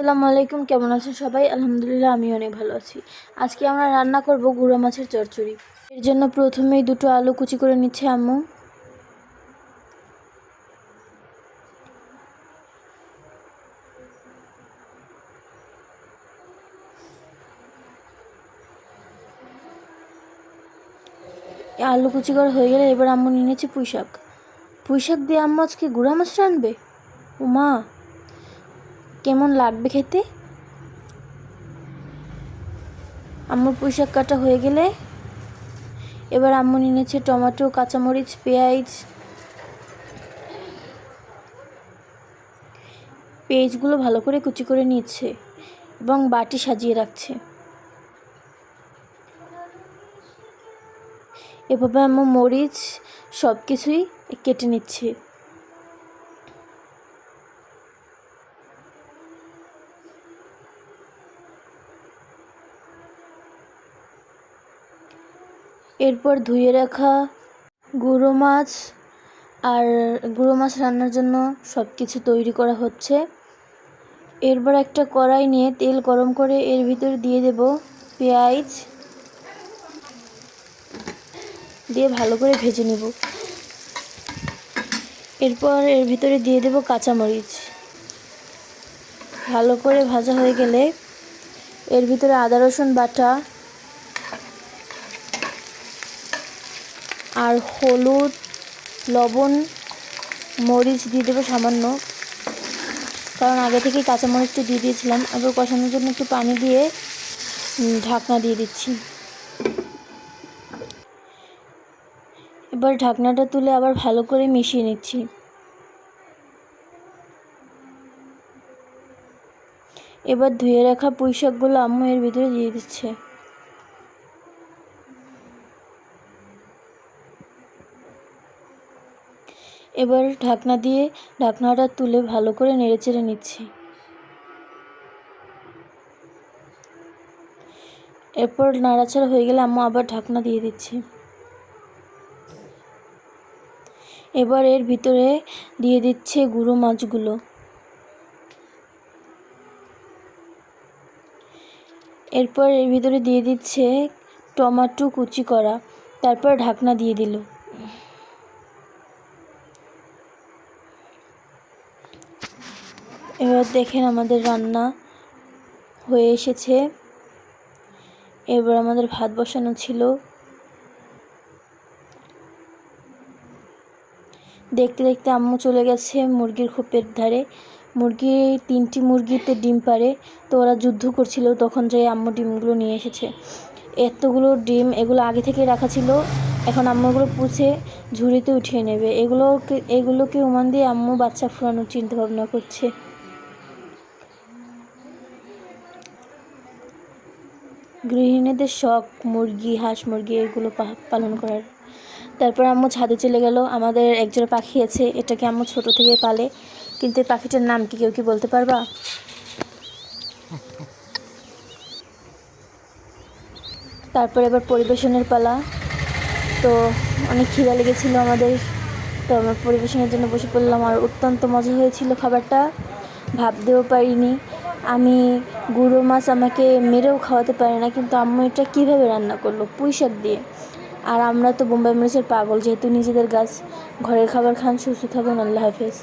আসসালামু আলাইকুম, কেমন আছেন সবাই? আলহামদুলিল্লাহ আমি অনেক ভালো আছি। আজকে আমরা রান্না করব গুঁড়ো মাছের চচ্চড়ি। এর জন্য প্রথমেই দুটো আলু কুচি করে নিচ্ছে, আম্মু। আলু কুচি করা হয়ে গেলে এবার আম্মু নিয়ে নিচ্ছে পুঁই শাক পুঁই শাক দিয়ে আম্মু আজকে গুঁড়া মাছ রানবে ও মা কেমন লাগবে খেতে? আম্মুর পুঁই শাক কাটা হয়ে গেলে এবার আম্মু নিয়েছে টমেটো, কাঁচামরিচ, পেঁয়াজ। পেঁয়াজগুলো ভালো করে কুচি করে নিচ্ছে এবং বাটি সাজিয়ে রাখছে। এভাবে আম্মু মরিচ সব কিছুই কেটে নিচ্ছে। এরপর ধুয়ে রাখা গুঁড়ো মাছ আর গুঁড়ো মাছ রান্নার জন্য সব কিছু তৈরি করা হচ্ছে। এরপর একটা কড়াই নিয়ে তেল গরম করে এর ভিতরে দিয়ে দেব পেঁয়াজ। দিয়ে ভালো করে ভেজে নেব। এরপর এর ভিতরে দিয়ে দেব কাঁচামরিচ। ভালো করে ভাজা হয়ে গেলে এর ভিতরে আদা রসুন বাটা আর হলুদ, লবণ, মরিচ দিয়ে দেবো সামান্য। কারণ আগে থেকেই কাঁচামরিচটা দিয়ে দিয়েছিলাম। এবার কষানোর জন্য একটু পানি দিয়ে ঢাকনা দিয়ে দিচ্ছি। এবার ঢাকনাটা তুলে আবার ভালো করে মিশিয়ে নিচ্ছি। এবার ধুয়ে রাখা পুঁই শাকগুলো আম্মু এর ভিতরে দিয়ে দিচ্ছে। এবার ঢাকনা দিয়ে ঢাকনাটা তুলে ভালো করে নেড়েচেড়ে নিচ্ছি। এরপর নাড়াচাড়া হয়ে গেলে আম্মু আবার ঢাকনা দিয়ে দিচ্ছি। এবার এর ভিতরে দিয়ে দিচ্ছে গুঁড়ো মাছগুলো। এরপর এর ভিতরে দিয়ে দিচ্ছে টমাটো কুচি করা। তারপর ঢাকনা দিয়ে দিল। এবার দেখেন আমাদের রান্না হয়ে এসেছে। এবার আমাদের ভাত বসানো ছিল। দেখতে দেখতে আম্মু চলে গেছে মুরগির খোপের ধারে। মুরগি, তিনটি মুরগিতে ডিম পারে তো ওরা যুদ্ধ করছিল, তখন যাই আম্মু ডিমগুলো নিয়ে এসেছে। এতগুলো ডিম, এগুলো আগে থেকে রাখা ছিল। এখন আম্মু এগুলো পুছে ঝুড়িতে উঠিয়ে নেবে। এগুলোকে এগুলোকে উমান দিয়ে আম্মু বাচ্চা ফুরানোর চিন্তা ভাবনা করছে। গৃহিণীদের শখ, মুরগি, হাঁস, মুরগি, এগুলো পালন করার। তারপর আম্মু ছাদে চলে গেল। আমাদের একজোড়া পাখি আছে, এটাকে আম্মু ছোট থেকে পালে। কিন্তু এই পাখিটার নাম কি কেউ কি বলতে পারবা? তারপর এবার পরিবেশনের পালা। তো অনেক খিদা লেগেছিলো আমাদের। তো আমরা পরিবেশনের জন্য বসে পড়লাম আর অত্যন্ত মজা হয়েছিল খাবারটা। ভাবতেও পারিনি। আমি গুঁড়ো মাছ আমাকে মেরেও খাওয়াতে পারে না, কিন্তু আম্মু এটা কীভাবে রান্না করল? পুঁইশাক দিয়ে। আর আমরা তো বোম্বাই মরিচের পাগল, যেহেতু নিজেদের গাছ, ঘরের খাবার খান, সুস্থ থাকুন, আল্লাহ হাফেজ।